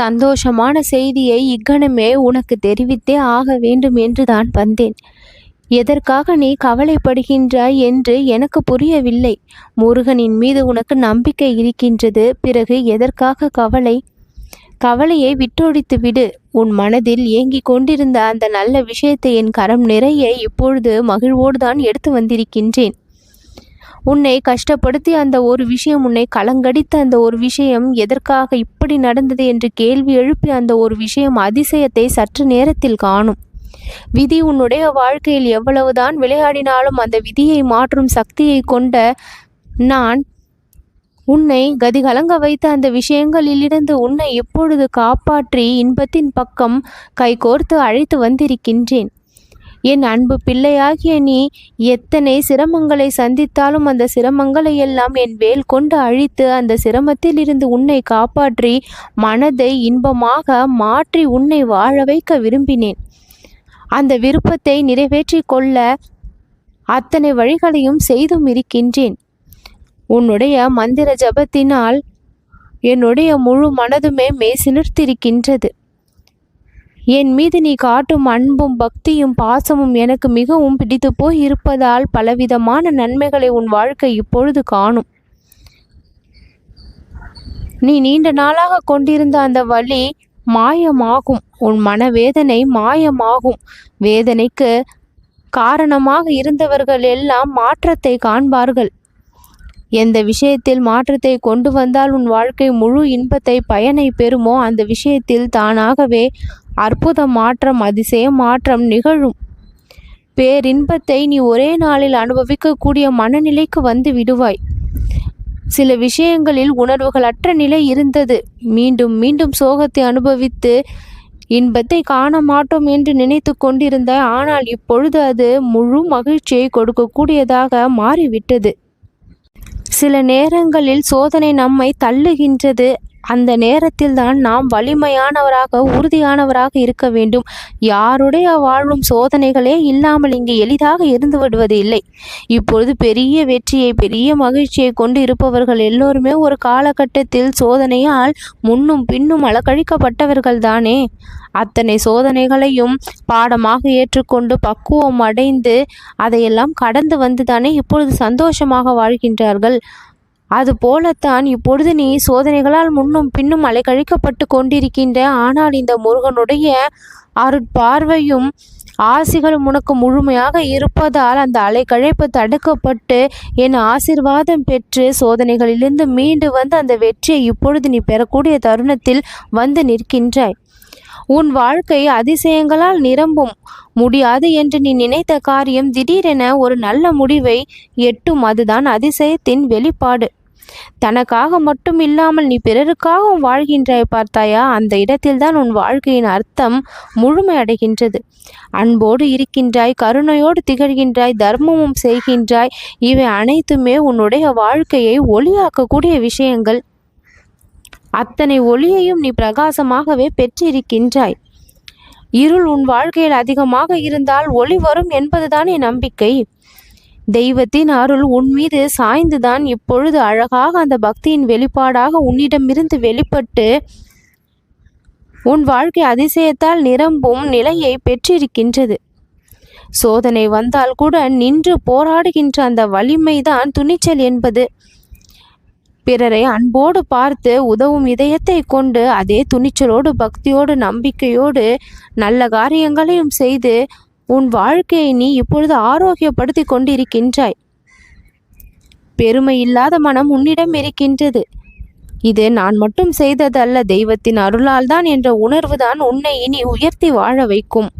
சந்தோஷமான செய்தியை இக்கணமே உனக்கு தெரிவித்தே ஆக வேண்டும் என்று தான் வந்தேன். எதற்காக நீ கவலைப்படுகின்றாய் என்று எனக்கு புரியவில்லை. முருகனின் மீது உனக்கு நம்பிக்கை இருக்கின்றது. பிறகு எதற்காக கவலை? கவலையை விட்டொழித்து விடு. உன் மனதில் ஏங்கிக் கொண்டிருந்த அந்த நல்ல விஷயத்தை என் கரம் நிறைய இப்பொழுது மகிழ்வோடு தான் எடுத்து வந்திருக்கின்றேன். உன்னை கஷ்டப்படுத்தி அந்த ஒரு விஷயம் உன்னை கலங்கடித்த அந்த ஒரு விஷயம் எதற்காக இப்படி நடந்தது என்று கேள்வி எழுப்பி அந்த ஒரு விஷயம் அதிசயத்தை சற்று நேரத்தில் காணும். விதி உன்னுடைய வாழ்க்கையில் எவ்வளவுதான் விளையாடினாலும் அந்த விதியை மாற்றும் சக்தியை கொண்ட நான் உன்னை கதிகலங்க வைத்த அந்த விஷயங்களிலிருந்து உன்னை இப்பொழுது காப்பாற்றி இன்பத்தின் பக்கம் கைகோர்த்து அழைத்து வந்திருக்கின்றேன். என் அன்பு பிள்ளையாகிய நீ எத்தனை சிரமங்களை சந்தித்தாலும் அந்த சிரமங்களை எல்லாம் என் வேல் கொண்டு அழித்து அந்த சிரமத்தில் இருந்து உன்னை காப்பாற்றி மனதை இன்பமாக மாற்றி உன்னை வாழ வைக்க விரும்பினேன். அந்த விருப்பத்தை நிறைவேற்றி கொள்ள அத்தனை வழிகளையும் செய்தும் இருக்கின்றேன். உன்னுடைய மந்திர ஜபத்தினால் என்னுடைய முழு மனதுமே மெய்சிலிர்த்திருக்கின்றது. என் மீது நீ காட்டும் அன்பும் பக்தியும் பாசமும் எனக்கு மிகவும் பிடித்து போய் இருப்பதால் பலவிதமான நன்மைகளை உன் வாழ்க்கை இப்பொழுது காணும். நீ நீண்ட நாளாக கொண்டிருந்த அந்த வழி மாயமாகும். உன் மனவேதனை மாயமாகும். வேதனைக்கு காரணமாக இருந்தவர்கள் எல்லாம் மாற்றத்தை காண்பார்கள். எந்த விஷயத்தில் மாற்றத்தை கொண்டு வந்தால் உன் வாழ்க்கை முழு இன்பத்தை பயனை பெறுமோ? அந்த விஷயத்தில் தானாகவே அற்புத மாற்றம் அதிசய மாற்றம் நிகழும். பேரின்பத்தை நீ ஒரே நாளில் அனுபவிக்கக்கூடிய மனநிலைக்கு வந்து விடுவாய். சில விஷயங்களில் உணர்வுகளற்ற நிலை இருந்தது. மீண்டும் மீண்டும் சோகத்தை அனுபவித்து இன்பத்தை காண மாட்டோம் என்று நினைத்து கொண்டிருந்த ஆனால் இப்பொழுது அது முழு மகிழ்ச்சியை கொடுக்கக்கூடியதாக மாறிவிட்டது. சில நேரங்களில் சோதனை நம்மை தள்ளுகின்றது. அந்த நேரத்தில் தான் நாம் வலிமையானவராக உறுதியானவராக இருக்க வேண்டும். யாருடைய வாழும் சோதனைகளே இல்லாமல் இங்கு எளிதாக இருந்து விடுவது இல்லை. இப்பொழுது பெரிய வெற்றியை பெரிய மகிழ்ச்சியை கொண்டு இருப்பவர்கள் எல்லோருமே ஒரு காலகட்டத்தில் சோதனையால் முன்னும் பின்னும் அலக்கழிக்கப்பட்டவர்கள் தானே. அத்தனை சோதனைகளையும் பாடமாக ஏற்றுக்கொண்டு பக்குவம் அடைந்து அதையெல்லாம் கடந்து வந்து தானே இப்பொழுது சந்தோஷமாக வாழ்கின்றார்கள். அது போலத்தான் இப்பொழுது நீ சோதனைகளால் முன்னும் பின்னும் அலைக்கழிக்கப்பட்டு கொண்டிருக்கின்ற ஆனால் இந்த முருகனுடைய அருட்பார்வையும் ஆசிகளும் உனக்கு முழுமையாக இருப்பதால் அந்த அலைக்கழைப்பு தடுக்கப்பட்டு என் ஆசிர்வாதம் பெற்று சோதனைகளிலிருந்து மீண்டு வந்து அந்த வெற்றியை இப்பொழுது நீ பெறக்கூடிய தருணத்தில் வந்து நிற்கின்றாய். உன் வாழ்க்கை அதிசயங்களால் நிரம்பும். முடியாது என்று நீ நினைத்த காரியம் திடீரென ஒரு நல்ல முடிவை எட்டும். அதுதான் அதிசயத்தின் வெளிப்பாடு. தனக்காக மட்டும் இல்லாமல் நீ பிறருக்காகவும் வாழ்கின்றாய் பார்த்தாயா? அந்த இடத்தில்தான் உன் வாழ்க்கையின் அர்த்தம் முழுமையடைகின்றது அன்போடு இருக்கின்றாய் கருணையோடு திகழ்கின்றாய் தர்மமும் செய்கின்றாய். இவை அனைத்துமே உன்னுடைய வாழ்க்கையை ஒளியாக்கக்கூடிய விஷயங்கள். அத்தனை ஒளியையும் நீ பிரகாசமாகவே பெற்றிருக்கின்றாய். இருள் உன் வாழ்க்கையில் அதிகமாக இருந்தால் ஒளி வரும் என்பதுதானே நம்பிக்கை. தெய்வத்தின் அருள் உன் மீது சாய்ந்துதான். இப்பொழுது அழகாக அந்த பக்தியின் வெளிப்பாடாக உன்னிடமிருந்து வெளிப்பட்டு உன் வாழ்க்கை அதிசயத்தால் நிரம்பும் நிலையை பெற்றிருக்கின்றது. சோதனை வந்தால் கூட நின்று போராடுகின்ற அந்த வலிமைதான் துணிச்சல் என்பது. பிறரை அன்போடு பார்த்து உதவும் இதயத்தை கொண்டு அதே துணிச்சலோடு பக்தியோடு நம்பிக்கையோடு நல்ல காரியங்களையும் செய்து உன் வாழ்க்கையை நீ இப்பொழுது ஆரோக்கியப்படுத்தி கொண்டிருக்கின்றாய். பெருமை இல்லாத மனம் உன்னிடம் இருக்கின்றது. இது நான் மட்டும் செய்ததல்ல தெய்வத்தின் அருளால் தான் என்ற உணர்வுதான் உன்னை இனி உயர்த்தி வாழ வைக்கும்.